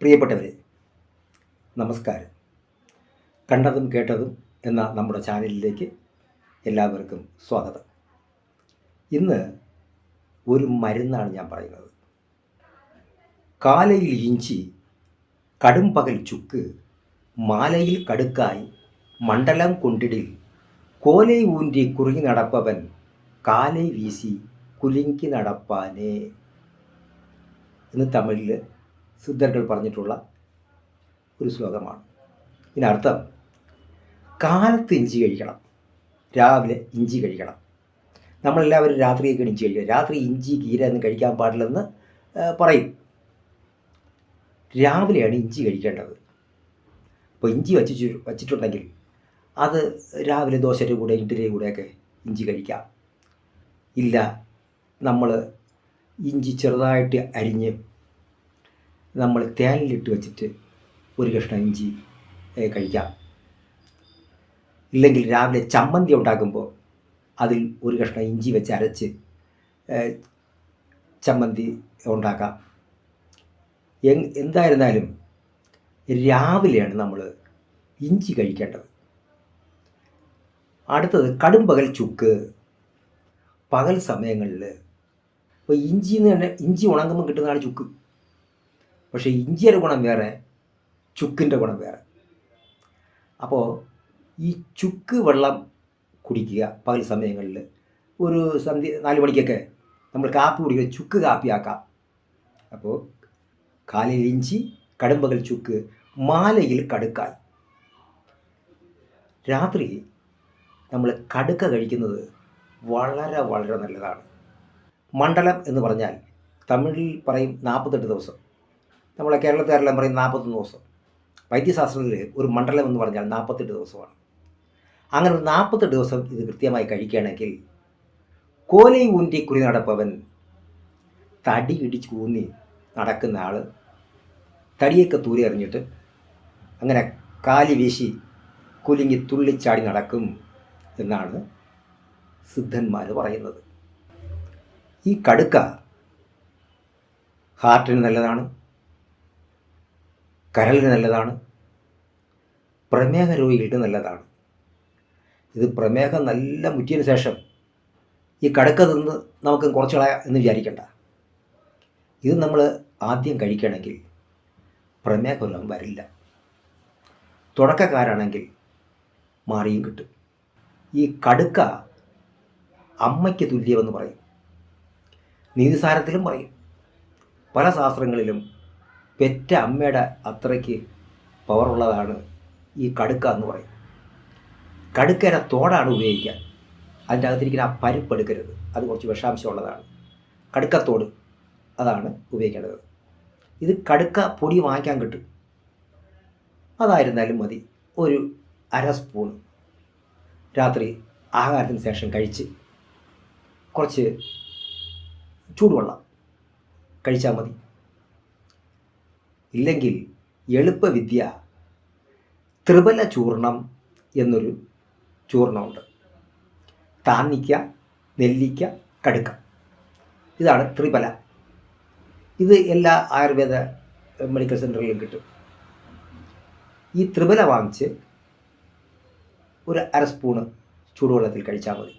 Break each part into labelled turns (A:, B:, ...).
A: പ്രിയപ്പെട്ടവരെ നമസ്കാരം. കണ്ടതും കേട്ടതും എന്ന നമ്മുടെ ചാനലിലേക്ക് എല്ലാവർക്കും സ്വാഗതം. ഇന്ന് ഒരു മരുന്നാണ് ഞാൻ പറയുന്നത്. കാലയിൽ ഇഞ്ചി കടും പകൽ ചുക്ക് മാലയിൽ കടുക്കായി മണ്ഡലം കൊണ്ടിടിൽ കോലൈ ഊന്തി കുറുകി നടപ്പവൻ കാലൈ വീശി കുലുങ്കി നടപ്പാനേ. എന്ന് തമിഴിൽ സിദ്ധർക്കൾ പറഞ്ഞിട്ടുള്ള ഒരു ശ്ലോകമാണ്. ഇതിനർത്ഥം കാലത്ത് ഇഞ്ചി കഴിക്കണം രാവിലെ ഇഞ്ചി കഴിക്കണം. നമ്മളെല്ലാവരും രാത്രിയൊക്കെ ഇഞ്ചി കഴിക്കണം രാത്രി ഇഞ്ചി കീര ഒന്നും കഴിക്കാൻ പാടില്ലെന്ന് പറയും. രാവിലെയാണ് ഇഞ്ചി കഴിക്കേണ്ടത്. അപ്പോൾ ഇഞ്ചി വച്ച് വച്ചിട്ടുണ്ടെങ്കിൽ അത് രാവിലെ ദോശയുടെ കൂടെ ഇഡ്ഡലിയുടെ കൂടെയൊക്കെ ഇഞ്ചി കഴിക്കാം. ഇല്ല നമ്മൾ ഇഞ്ചി ചെറുതായിട്ട് അരിഞ്ഞ് നമ്മൾ തേനിലിട്ട് വെച്ചിട്ട് ഒരു കഷ്ണം ഇഞ്ചി കഴിക്കാം. ഇല്ലെങ്കിൽ രാവിലെ ചമ്മന്തി ഉണ്ടാക്കുമ്പോൾ അതിൽ ഒരു കഷ്ണം ഇഞ്ചി വെച്ച് അരച്ച് ചമ്മന്തി ഉണ്ടാക്കാം. എന്തായിരുന്നാലും രാവിലെയാണ് നമ്മൾ ഇഞ്ചി കഴിക്കേണ്ടത്. അടുത്തത് കടുംപകൽ ചുക്ക്. പകൽ സമയങ്ങളിൽ ഇപ്പോൾ ഇഞ്ചി എന്ന് തന്നെ ഇഞ്ചി ഉണങ്ങുമ്പോൾ കിട്ടുന്നതാണ് ചുക്ക്. പക്ഷേ ഇഞ്ചിയുടെ ഗുണം വേറെ ചുക്കിന്റെ ഗുണം വേറെ. അപ്പോൾ ഈ ചുക്ക് വെള്ളം കുടിക്കുക പകൽ സമയങ്ങളിൽ ഒരു സന്ധ്യ നാല് മണിക്കൊക്കെ നമ്മൾ കാപ്പി കുടിക്കുക ചുക്ക് കാപ്പിയാക്കാം. അപ്പോൾ കാലിൽ ഇഞ്ചി കടുമ്പകൽ ചുക്ക് മാലയിൽ കടുക്കായി. രാത്രി നമ്മൾ കടുക്ക കഴിക്കുന്നത് വളരെ വളരെ നല്ലതാണ്. മണ്ഡലം എന്ന് പറഞ്ഞാൽ തമിഴിൽ പറയും നാൽപ്പത്തെട്ട് ദിവസം. നമ്മളെ കേരളത്തുകാരെല്ലാം പറയും നാൽപ്പത്തൊന്ന് ദിവസം? വൈദ്യശാസ്ത്രത്തിൽ ഒരു മണ്ഡലം എന്ന് പറഞ്ഞാൽ നാൽപ്പത്തെട്ട് ദിവസമാണ്. അങ്ങനെ ഒരു നാൽപ്പത്തെട്ട് ദിവസം ഇത് കൃത്യമായി കഴിക്കുകയാണെങ്കിൽ കോലൈ ഊന്റി കുറി നടപ്പവൻ തടി ഇടിച്ച് ഊന്നി നടക്കുന്ന ആൾ തടിയൊക്കെ തൂരി എറിഞ്ഞിട്ട് അങ്ങനെ കാലി വീശി കുലുങ്ങി തുള്ളിച്ചാടി നടക്കും എന്നാണ് സിദ്ധന്മാർ പറയുന്നത്. ഈ കടുക്ക ഹാർട്ടിന് നല്ലതാണ്. കരളിന് നല്ലതാണ്. പ്രമേഹ രോഗികൾക്ക് നല്ലതാണ്. ഇത് പ്രമേഹം നല്ല മുറ്റിയതിന് ശേഷം ഈ കടക്ക തിന്ന് നമുക്ക് കുറച്ച് കളയാം എന്ന് വിചാരിക്കണ്ട. ഇത് നമ്മൾ ആദ്യം കഴിക്കുകയാണെങ്കിൽ പ്രമേഹമൊന്നും വരില്ല. തുടക്കക്കാരാണെങ്കിൽ മാറിയും കിട്ടും. ഈ കടുക്ക അമ്മയ്ക്ക് തുല്യമെന്ന് പറയും. നീതിസാരത്തിലും പറയും. പല ശാസ്ത്രങ്ങളിലും പെറ്റ അമ്മയുടെ അത്രയ്ക്ക് പവറുള്ളതാണ് ഈ കടുക്ക എന്ന് പറയും കടുക്കര തോടാണ് ഉപയോഗിക്കുക അതിന്റെ അകത്തിരിക്കുന്ന ആ പരിപ്പ് എടുക്കരുത്. അത് കുറച്ച് വിഷാംശമുള്ളതാണ് കടുക്കത്തോട് അതാണ് ഉപയോഗിക്കേണ്ടത്. ഇത് കടുക്ക പൊടി വാങ്ങിക്കാൻ കിട്ടും. അതായിരുന്നാലും മതി. ഒരു അര സ്പൂൺ രാത്രി ആഹാരത്തിന് ശേഷം കഴിച്ച് കുറച്ച് ചൂടുവെള്ളം കഴിച്ചാൽ മതി. ഇല്ലെങ്കിൽ എളുപ്പവിദ്യ ത്രിബല ചൂർണം എന്നൊരു ചൂർണമുണ്ട്. താന്നിക്ക നെല്ലിക്ക കടുക്ക. ഇതാണ് ത്രിബല. ഇത് എല്ലാ ആയുർവേദ മെഡിക്കൽ സെന്ററിലും കിട്ടും. ഈ ത്രിബല വാങ്ങിച്ച് ഒരു അര സ്പൂണ് ചൂടുവെള്ളത്തിൽ കഴിച്ചാൽ മതി.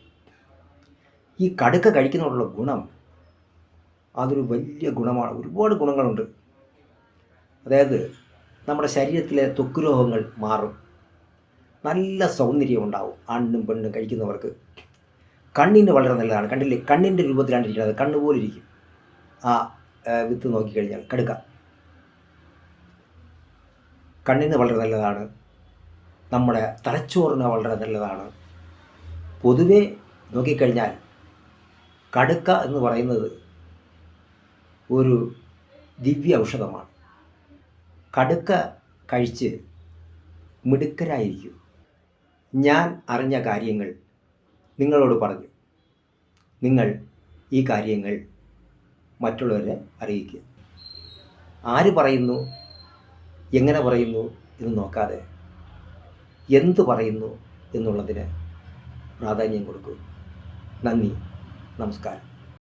A: ഈ കടുക്ക കഴിക്കുന്നതിനുള്ള ഗുണം അതൊരു വലിയ ഗുണമാണ്. ഒരുപാട് ഗുണങ്ങളുണ്ട്. അതായത് നമ്മുടെ ശരീരത്തിലെ ത്വക്ക് രോഗങ്ങൾ മാറും. നല്ല സൗന്ദര്യം ഉണ്ടാവും ആണിനും പെണ്ണും കഴിക്കുന്നവർക്ക്. കണ്ണിന് വളരെ നല്ലതാണ്. കണ്ടില്ലേ? കണ്ണിന്റെ രൂപത്തിലാണ് ഇരിക്കുന്നത്. കണ്ണ് പോലെ ഇരിക്കും. ആ, വിത്ത് നോക്കിക്കഴിഞ്ഞാൽ കടുക്ക. കണ്ണിന് വളരെ നല്ലതാണ്. നമ്മുടെ തലച്ചോറിന് വളരെ നല്ലതാണ്. പൊതുവെ നോക്കിക്കഴിഞ്ഞാൽ കടുക്ക എന്ന് പറയുന്നത് ഒരു ദിവ്യ ഔഷധമാണ്. കടുക്ക കഴിച്ച് മിടുക്കരായിരിക്കും. ഞാൻ അറിഞ്ഞ കാര്യങ്ങൾ നിങ്ങളോട് പറഞ്ഞു. നിങ്ങൾ ഈ കാര്യങ്ങൾ മറ്റുള്ളവരെ അറിയിക്കുക. ആര് പറയുന്നു? എങ്ങനെ പറയുന്നു എന്ന് നോക്കാതെ എന്തു പറയുന്നു എന്നുള്ളതിന് പ്രാധാന്യം കൊടുക്കൂ. നന്ദി. നമസ്കാരം.